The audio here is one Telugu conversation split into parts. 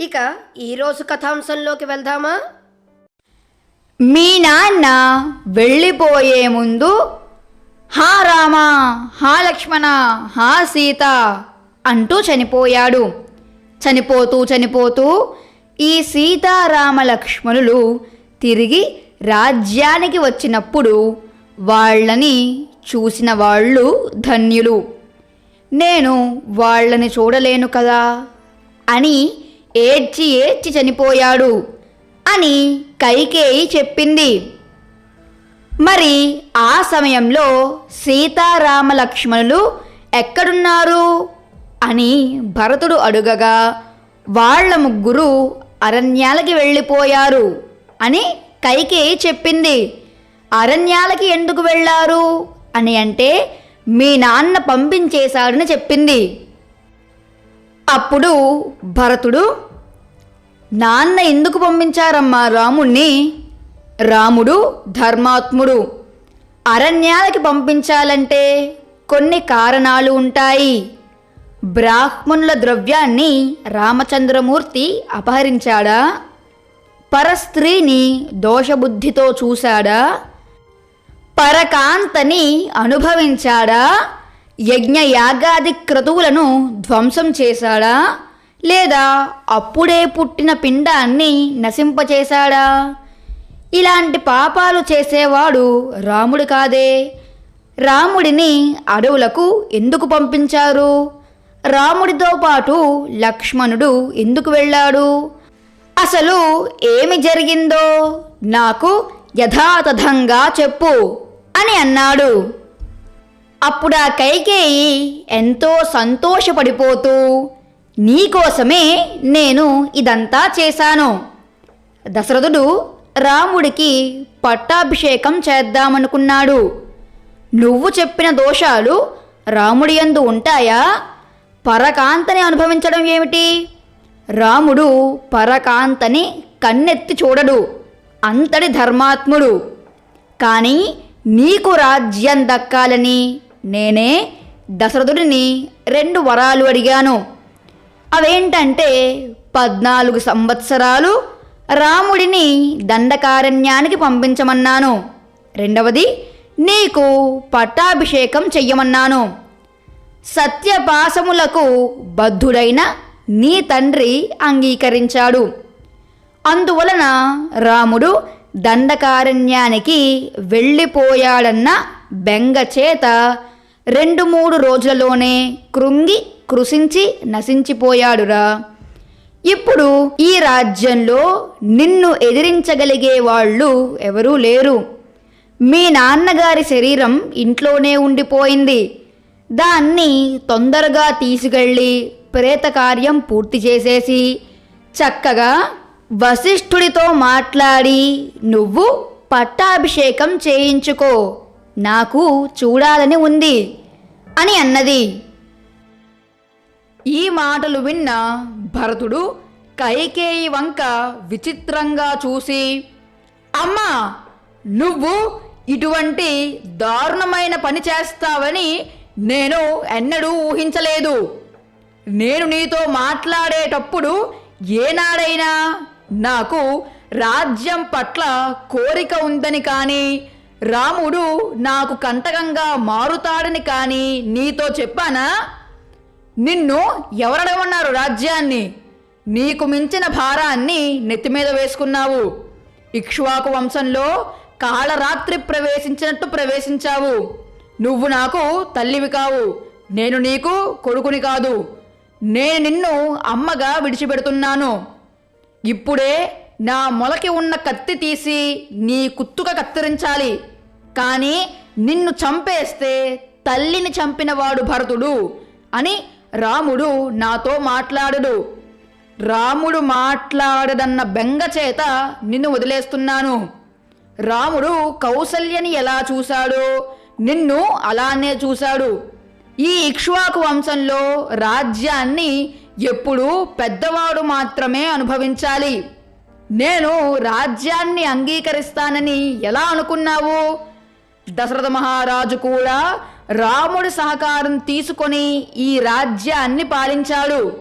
ఇక ఈరోజు కథాంశంలోకి వెళ్దామా? మీ నాన్న వెళ్ళిపోయే ముందు హా రామ హా లక్ష్మణ హా సీత అంటూ చనిపోయాడు. చనిపోతూ చనిపోతూ ఈ సీతారామ లక్ష్మణులు తిరిగి రాజ్యానికి వచ్చినప్పుడు వాళ్ళని చూసిన వాళ్ళు ధన్యులు. నేను వాళ్ళని చూడలేను కదా అని ఏడ్చి ఏడ్చి చనిపోయాడు అని కైకేయి చెప్పింది. మరి ఆ సమయంలో సీతారామ లక్ష్మణులు ఎక్కడున్నారు? అని భరతుడు అడుగగా వాళ్ళ ముగ్గురు అరణ్యాలకి వెళ్ళిపోయారు అని కైకేయి చెప్పింది. అరణ్యాలకి ఎందుకు వెళ్ళారు? అని అంటే మీ నాన్న పంపించేశాడని చెప్పింది. అప్పుడు భరతుడు నాన్న ఎందుకు పంపించారమ్మా రాముణ్ణి? రాముడు ధర్మాత్ముడు. అరణ్యాలకి పంపించాలంటే కొన్ని కారణాలు ఉంటాయి. బ్రాహ్మణుల ద్రవ్యాన్ని రామచంద్రమూర్తి అపహరించాడా? పరస్త్రీని దోషబుద్ధితో చూశాడా? పరకాంతని అనుభవించాడా? యజ్ఞ యాగాది క్రతువులను ధ్వంసం చేశాడా? లేదా అప్పుడే పుట్టిన పిండాన్ని నశింపచేశాడా? ఇలాంటి పాపాలు చేసేవాడు రాముడు కాదే. రాముడిని అడవులకు ఎందుకు పంపించారు? రాముడితో పాటు లక్ష్మణుడు ఎందుకు వెళ్ళాడు? అసలు ఏమి జరిగిందో నాకు యథాతథంగా చెప్పు అని అన్నాడు. అప్పుడు ఆ కైకేయి ఎంతో సంతోషపడిపోతూ నీకోసమే నేను ఇదంతా చేశాను. దశరథుడు రాముడికి పట్టాభిషేకం చేద్దామనుకున్నాడు. నువ్వు చెప్పిన దోషాలు రాముడి యందు ఉంటాయా? పరకాంతని అనుభవించడం ఏమిటి? రాముడు పరకాంతని కన్నెత్తి చూడడు అంతటి ధర్మాత్ముడు. కానీ నీకు రాజ్యం దక్కాలని నేనే దశరథుడిని రెండు వరాలు అడిగాను. అవేంటంటే పద్నాలుగు సంవత్సరాలు రాముడిని దండకారణ్యానికి పంపించమన్నాను. రెండవది నీకు పట్టాభిషేకం చెయ్యమన్నాను. సత్యపాసములకు బద్ధుడైన నీ తండ్రి అంగీకరించాడు. అందువలన రాముడు దండకారణ్యానికి వెళ్ళిపోయాడన్న బెంగ చేత రెండు మూడు రోజులలోనే కృంగి కృషించి నశించిపోయాడురా. ఇప్పుడు ఈ రాజ్యంలో నిన్ను ఎదిరించగలిగే వాళ్ళు ఎవరూ లేరు. మీ నాన్నగారి శరీరం ఇంట్లోనే ఉండిపోయింది. దాన్ని తొందరగా తీసుకెళ్ళి ప్రేతకార్యం పూర్తి చేసేసి చక్కగా వశిష్ఠుడితో మాట్లాడి నువ్వు పట్టాభిషేకం చేయించుకో. నాకు చూడాలని ఉంది అని అన్నది. ఈ మాటలు విన్న భరతుడు కైకేయి వంక విచిత్రంగా చూసి అమ్మా నువ్వు ఇటువంటి దారుణమైన పని చేస్తావని నేను ఎన్నడూ ఊహించలేదు. నేను నీతో మాట్లాడేటప్పుడు ఏనాడైనా నాకు రాజ్యం పట్ల కోరిక ఉందని కానీ రాముడు నాకు కంటకంగా మారుతాడని కానీ నీతో చెప్పానా? నిన్ను ఎవరడమన్నారు రాజ్యాన్ని? నీకు మించిన భారాన్ని నెత్తిమీద వేసుకున్నావు. ఇక్ష్వాకు వంశంలో కాళరాత్రి ప్రవేశించినట్టు ప్రవేశించావు. నువ్వు నాకు తల్లివి కావు. నేను నీకు కొడుకుని కాదు. నేను నిన్ను అమ్మగా విడిచిపెడుతున్నాను. ఇప్పుడే నా మొలకి ఉన్న కత్తి తీసి నీ కుత్తుక కత్తిరించాలి. కానీ నిన్ను చంపేస్తే తల్లిని చంపినవాడు భరతుడు అని రాముడు నాతో మాట్లాడుడు. రాముడు మాట్లాడదన్న బెంగ చేత నిన్ను వదిలేస్తున్నాను. రాముడు కౌసల్యని ఎలా చూశాడో నిన్ను అలానే చూశాడు. ఈ ఇక్ష్వాకు వంశంలో రాజ్యాన్ని ఎప్పుడూ పెద్దవాడు మాత్రమే అనుభవించాలి. నేను రాజ్యాన్ని అంగీకరిస్తానని ఎలా అనుకున్నావు? దశరథ మహారాజు కూడా రాముడి సహకారం తీసుకొని ఈ రాజ్యాన్ని పాలించాడు.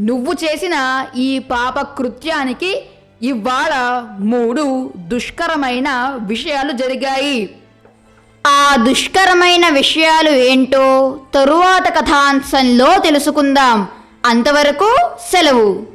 నువ్వు చేసిన ఈ పాప కృత్యానికి ఇవాళ మూడు దుష్కరమైన విషయాలు జరిగాయి. ఆ దుష్కరమైన విషయాలు ఏంటో తరువాత కథాంశంలో తెలుసుకుందాం. అంతవరకు సెలవు.